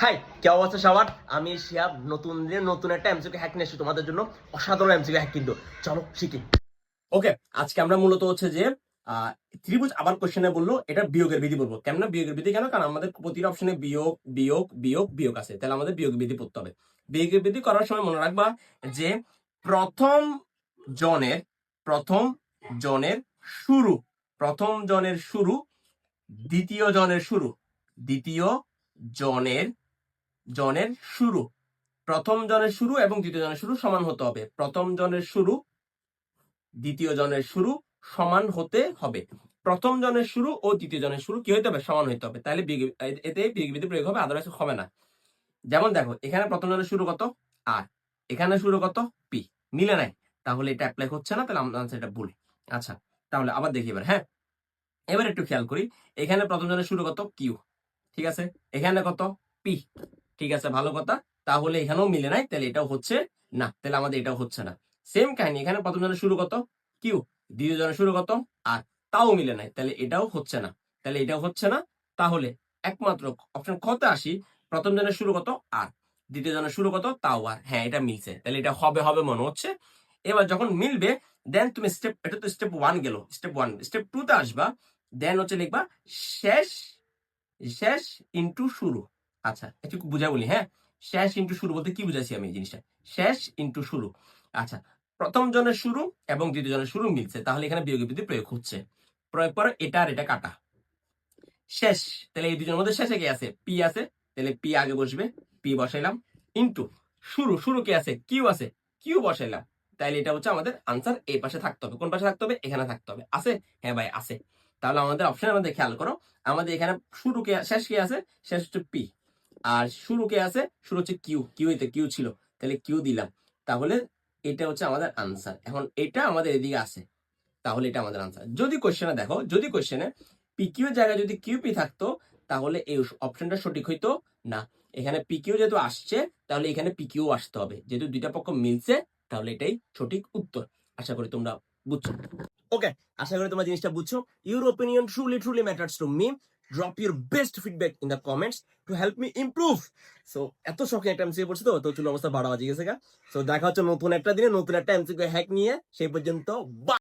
High কে অবস্থা সবার? আমি শিয়াব নতুন নতুন একটা এমসিকে হ্যাক নিয়ে এসেছি তোমাদের জন্য। অসাধারণ এমসিকে হ্যাক কিন্তু। চলো, শিখি। ওকে আজকে আমরা মূলত হচ্ছে যে ত্রিভুজ আবার কোশ্চেনে বলল, এটা বিয়োগের বিধি বলব। কেমন বিয়োগের বিধি? কেন? কারণ আমাদের প্রতিটা অপশনে বিয়োগ বিয়োগ বিয়োগ বিয়োগ আছে। তাহলে আমাদের বিয়োগ বিধি পড়তে হবে। বিয়োগের বিধি করার সময় মনে রাখবা যে, প্রথম জনের প্রথম জনের শুরু, প্রথম জনের শুরু, দ্বিতীয় জনের শুরু, দ্বিতীয় জনের জনের শুরু। প্রথম জনের শুরু এবং দ্বিতীয় জনের শুরু সমান হতে হবে। প্রথম জনের শুরু, দ্বিতীয় জনের শুরু সমান হতে হবে। প্রথম জনের শুরু ও দ্বিতীয় জনের শুরু কি হতে হবে? সমান হতে হবে। তাহলে এতে বিধি প্রয়োগ হবে আদারওয়াইজ হবে না। যেমন দেখো, এখানে প্রথম জনের শুরু কত? আর। এখানে শুরু কত? পি। মিলে নাই। তাহলে এটা অ্যাপ্লাই হচ্ছে না, তাহলে আমরা এটা ভুল। আচ্ছা তাহলে আবার দেখি এবার হ্যাঁ? এবার একটু খেয়াল করি। এখানে প্রথম জনের শুরু কত? কিউ। ঠিক আছে? এখানে কত? পি। ঠিক আছে, ভালো কথা। তাহলে এখানেও মিলে নাই, তাহলে এটাও হচ্ছে না, তাহলে আমাদের এটাও হচ্ছে না। সেম কাহিনী, এখানে প্রথম জনের শুরু কত? কিউ দ্বিতীয় জনের শুরু কত? আর তাও মিলে নাই, তাহলে এটাও হচ্ছে না, তাহলে এটাও হচ্ছে না। তাহলে একমাত্র অপশন কত আসি, প্রথম জনের শুরু কত? আর দ্বিতীয় জনের শুরু কত? তাও আর হ্যাঁ এটা মিলছে, তাহলে এটা হবে হবে মনে হচ্ছে। এবার যখন মিলবে দেন তুমি স্টেপ এটা তো স্টেপ ওয়ান গেল স্টেপ ওয়ান স্টেপ টু তে আসবা দেন হচ্ছে লিখবা শেষ শেষ ইন্টু শুরু। আচ্ছা একটু বুঝা বলি হ্যাঁ? শেষ ইন্টু শুরু বলতে কি বুঝাইছি আমি এই জিনিসটা? শেষ ইন্টু শুরু। আচ্ছা প্রথম জনের শুরু এবং দ্বিতীয় জনের শুরু মিলছে, তাহলে এখানে বিয়োগ বিধি প্রয়োগ হচ্ছে। প্রয়োগ করে এটা আর এটা কাটা। শেষ, তাহলে এই দুজনের মধ্যে শেষে কি আছে? পি আছে, তাহলে পি আগে বসবে পি বসাইলাম। ইন্টু শুরু শুরু কে আছে? কিউ আছে কিউ বসাইলাম। তাহলে এটা হচ্ছে আমাদের আনসার এই পাশে থাকতে হবে। কোন পাশে থাকতে হবে? এখানে থাকতে হবে। আছে? হ্যাঁ ভাই, আছে। তাহলে আমাদের অপশন আমাদের খেয়াল করো, আমাদের এখানে শুরু কে, শেষ কি আছে? শেষ হচ্ছে পি আর শুরু কে আছে? শুরু হচ্ছে কিউ। কিউ এতে কিউ ছিল। তাহলে কিউ দিলাম। তাহলে এটা হচ্ছে আমাদের আনসার এখন এটা আমাদের এদিকে আছে। তাহলে এটা আমাদের আনসার যদি কোশ্চেনে দেখো, যদি কিউ এর জায়গায় যদি কিউ পি থাকতো, তাহলে এই অপশনটা সঠিক হইতো না। এখানে পি কিউ যেহেতু আসছে, তাহলে এখানে পি কিউ আসতে হবে। যেহেতু দুইটা পক্ষ মিলছে, তাহলে এটাই সঠিক উত্তর। আশা করি তোমরা বুঝছ। ওকে আশা করি তোমরা জিনিসটা বুঝছ। Your opinion truly truly matters to me drop your best feedback in the comments to help me improve so এত শখে একটা এমসিকে পড়ছি তো তো চলো অবস্থা বাড়া বাজে গেছে গা সো দেখা হচ্ছে নতুন একটা দিনে, নতুন একটা এমসিকে হ্যাক নিয়ে, সেই পর্যন্ত, bye!